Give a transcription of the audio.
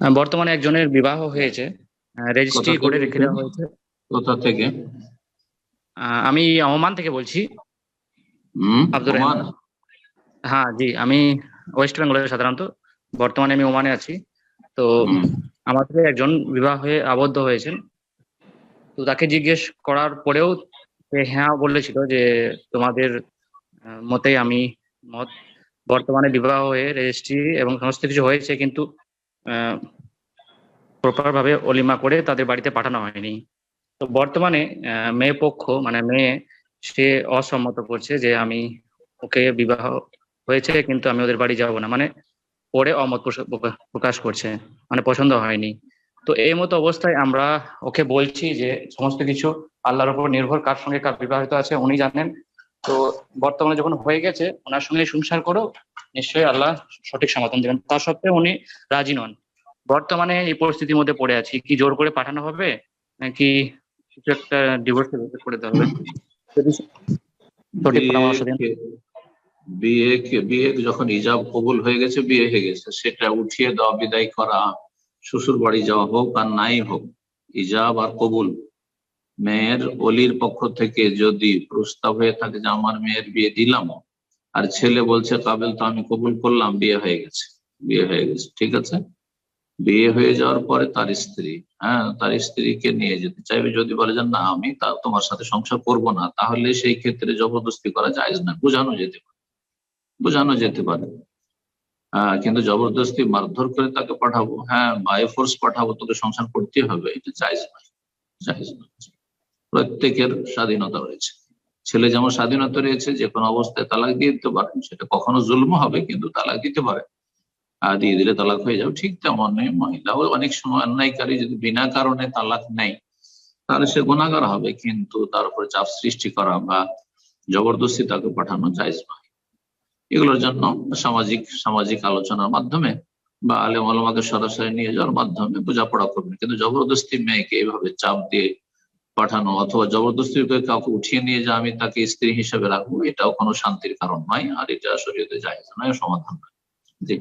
বর্তমানে একজনের বিবাহ হয়েছে রেজিস্ট্রি করে রেখে দেওয়া হয়েছে। কোথা থেকে? আমি ওমান থেকে বলছি। আব্দুর রহমান। হ্যাঁ জি আমি ওয়েস্ট বেঙ্গলে সাধারণত বর্তমানে আমি ওমানে আছি। তো আমাদের একজন বিবাহ হয়ে আবদ্ধ হয়েছেন। তো তাকে জিজ্ঞেস করার পরেও সে হ্যাঁ বলেছিল যে তোমাদের মতেই আমি মত বর্তমানে বিবাহ হয়ে রেজিস্ট্রি এবং সমস্ত কিছু হয়েছে কিন্তু প্রপার ভাবে অলিমা করে তাদের বাড়িতে পাঠানো হয়নি। তো বর্তমানে মেয়ে পক্ষ মানে মেয়ে, সে অসম্মত করছে যে আমি ওকে বিবাহ হয়েছে কিন্তু আমি ওদের বাড়ি যাব না। মানে পরে অমত প্রকাশ করছে। মানে পছন্দ হয়নি। তো এই মতো অবস্থায় আমরা ওকে বলছি যে সমস্ত কিছু আল্লাহর উপর নির্ভর কার সঙ্গে কার বিবাহিত আছে উনি জানেন। তো বর্তমানে যখন হয়ে গেছে, ওনার সঙ্গে সংসার করো নিশ্চয়ই আল্লাহ সঠিক সমাধান দেবেন। তা সত্ত্বেও উনি রাজি নন। বর্তমানে এই পরিস্থিতির মধ্যে পড়ে আছি। কি জোর করে পাঠানো হবে নাকি কিছু একটা ডিভোর্স করে দেওয়া হবে? সঠিক পরামর্শ দিন। বিয়ে বিয়ে বিয়ে যখন ইজাব কবুল হয়ে গেছে বিয়ে হয়ে গেছে। সেটা উঠিয়ে দেওয়া বিদায় করা। শ্বশুর বাড়ি যাওয়া হোক আর নাই হোক ইজাব আর কবুল। মেয়ের অলির পক্ষ থেকে যদি প্রস্তাব হয়ে থাকে যে আমার মেয়ের বিয়ে দিলাম আর ছেলে বলছে, কাবেল, তো আমি কবুল করলাম, বিয়ে হয়ে গেছে, বিয়ে হয়ে গেছে, ঠিক আছে? বিয়ে হয়ে যাওয়ার পরে তার স্ত্রী হ্যাঁ তার স্ত্রীকে নিয়ে যেতে চাইবে, যদি বলে যে, না, আমি তা তোমার সাথে সংসার করব না, তাহলে সেই ক্ষেত্রে জবরদস্তি করা যায় না, বোঝানো যেতে পারে, বোঝানো যেতে পারে। কিন্তু জবরদস্তি মারধর করে তাকে পাঠাবো হ্যাঁ বাই ফোর্স পাঠাবো, তোকে সংসার করতে হবে, এটা চাইজ না চাইজ নয়, প্রত্যেকের স্বাধীনতা রয়েছে। ছেলে যেমন স্বাধীনতা রয়েছে, যে কোনো অবস্থায় তালাক দিয়ে দিতে পারে, সেটা কখনো জুলম হবে, কিন্তু তালাক দিতে পারে। আর দিয়ে দিলে তালাক হয়ে যাবে, ঠিক তেমন মহিলাও অনেক সময় অন্যায়কারী, যদি বিনা কারণে তালাক নেই তাহলে সে গুণাগার হবে, কিন্তু তার উপরে চাপ সৃষ্টি করা বা জবরদস্তি তাকে পাঠানো জায়জ নয়। এগুলোর জন্য সামাজিক সামাজিক আলোচনার মাধ্যমে বা আলেম আলমাকে সরাসরি নিয়ে যাওয়ার মাধ্যমে বোঝাপড়া করবেন। কিন্তু জবরদস্তি মেয়েকে এইভাবে চাপ দিয়ে পাঠানো অথবা জবরদস্তি করে কাউকে উঠিয়ে নিয়ে যে আমি তাকে স্ত্রী হিসেবে রাখব, এটাও কোনো শান্তির কারণ নয়, আর এটা শরীয়তে যায় নয়, সমাধান নয়। জি।